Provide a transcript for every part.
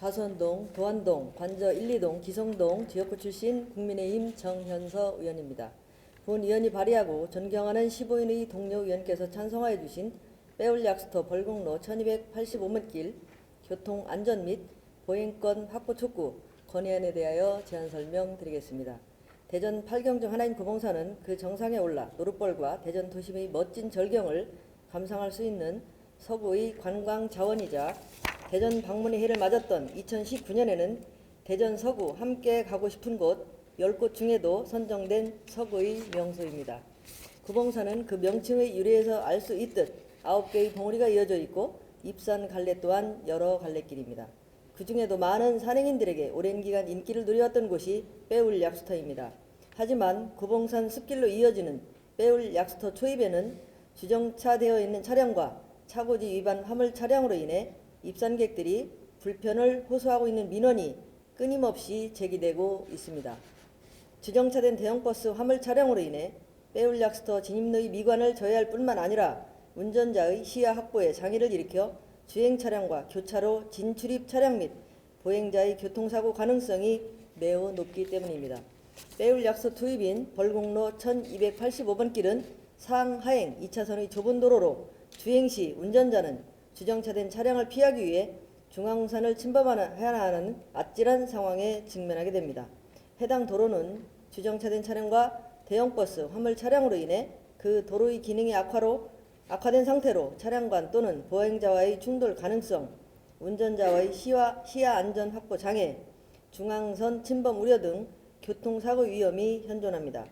가선동, 도안동, 관저 1, 2동, 기성동 지역구 출신 국민의힘 정현서 의원입니다. 본 의원이 발의하고 존경하는 15인의 동료 의원께서 찬성하여 주신 빼올 약수터 벌곡로 1285번 길 교통 안전 및 보행권 확보 촉구 건의안에 대하여 제안 설명드리겠습니다. 대전 팔경 중 하나인 구봉산은 그 정상에 올라 노룻벌과 대전 도심의 멋진 절경을 감상할 수 있는 서구의 관광 자원이자 대전 방문의 해를 맞았던 2019년에는 대전 서구 함께 가고 싶은 곳 10곳 중에도 선정된 서구의 명소입니다. 구봉산은 그 명칭의 유래에서 알 수 있듯 9개의 봉우리가 이어져 있고 입산 갈래 또한 여러 갈래길입니다. 그 중에도 많은 산행인들에게 오랜 기간 인기를 누려왔던 곳이 빼울 약수터입니다. 하지만 구봉산 숲길로 이어지는 빼울 약수터 초입에는 주정차되어 있는 차량과 차고지 위반 화물 차량으로 인해 입산객들이 불편을 호소하고 있는 민원이 끊임없이 제기되고 있습니다. 주정차된 대형버스 화물 차량으로 인해 빼울 약수터 진입로의 미관을 저해할 뿐만 아니라 운전자의 시야 확보에 장애를 일으켜 주행 차량과 교차로 진출입 차량 및 보행자의 교통사고 가능성이 매우 높기 때문입니다. 빼울 약수 투입인 벌곡로 1285번 길은 상하행 2차선의 좁은 도로로 주행 시 운전자는 주정차된 차량을 피하기 위해 중앙선을 침범해야 하는 아찔한 상황에 직면하게 됩니다. 해당 도로는 주정차된 차량과 대형버스, 화물 차량으로 인해 그 도로의 기능이 악화로 악화된 상태로 차량관 또는 보행자와의 충돌 가능성, 운전자와의 시야, 시야 안전 확보 장애, 중앙선 침범 우려 등 교통사고 위험이 현존합니다.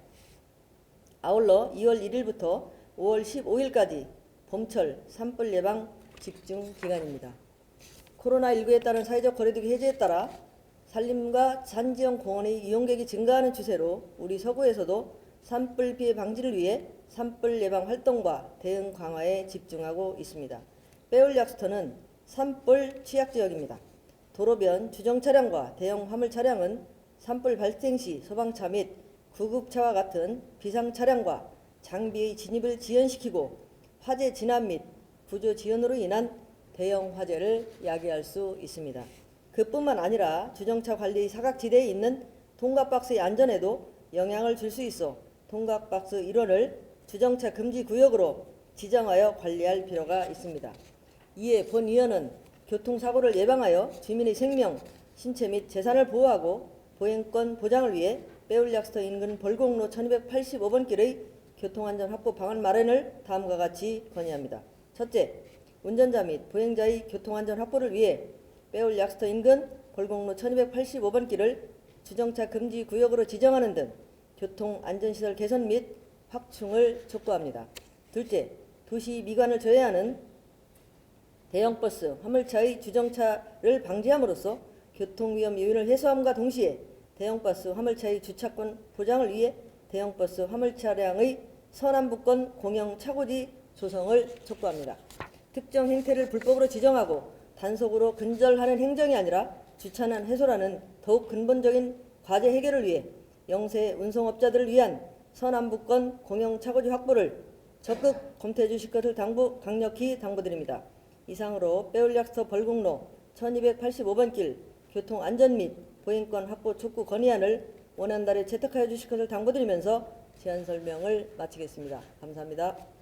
아울러 2월 1일부터 5월 15일까지 봄철 산불 예방 집중 기간입니다. 코로나19에 따른 사회적 거리두기 해제에 따라 산림과 산지형 공원의 이용객이 증가하는 추세로 우리 서구에서도 산불 피해 방지를 위해 산불 예방 활동과 대응 강화에 집중하고 있습니다. 빼올 약수터는 산불 취약 지역입니다. 도로변 주정 차량과 대형 화물 차량은 산불 발생 시 소방차 및 구급차와 같은 비상 차량과 장비의 진입을 지연시키고 화재 진압 및 구조 지연으로 인한 대형 화재를 야기할 수 있습니다. 그뿐만 아니라 주정차 관리 사각지대에 있는 통과박스의 안전에도 영향을 줄 수 있어 통과박스 일원을 주정차 금지 구역으로 지정하여 관리할 필요가 있습니다. 이에 본 의원은 교통사고를 예방하여 주민의 생명, 신체 및 재산을 보호하고 보행권 보장을 위해 빼울약스터 인근 벌곡로 1285번 길의 교통안전 확보 방안 마련을 다음과 같이 건의합니다. 첫째, 운전자 및 보행자의 교통안전 확보를 위해 빼올 약스터 인근 벌곡로 1285번 길을 주정차 금지 구역으로 지정하는 등 교통 안전시설 개선 및 확충을 촉구합니다. 둘째, 도시 미관을 저해하는 대형버스, 화물차의 주정차를 방지함으로써 교통위험 요인을 해소함과 동시에 대형버스, 화물차의 주차권 보장을 위해 대형버스, 화물차량의 서남북권 공영 차고지 조성을 촉구합니다. 특정 행태를 불법으로 지정하고 단속으로 근절하는 행정이 아니라 주차난 해소라는 더욱 근본적인 과제 해결을 위해 영세 운송업자들을 위한 서남북권 공영 차고지 확보를 적극 검토해 주실 것을 당부 강력히 당부드립니다. 이상으로 빼올약서 벌곡로 1285번 길 교통 안전 및 보행권 확보 촉구 건의안을 원한달에 채택하여 주실 것을 당부드리면서 제안 설명을 마치겠습니다. 감사합니다.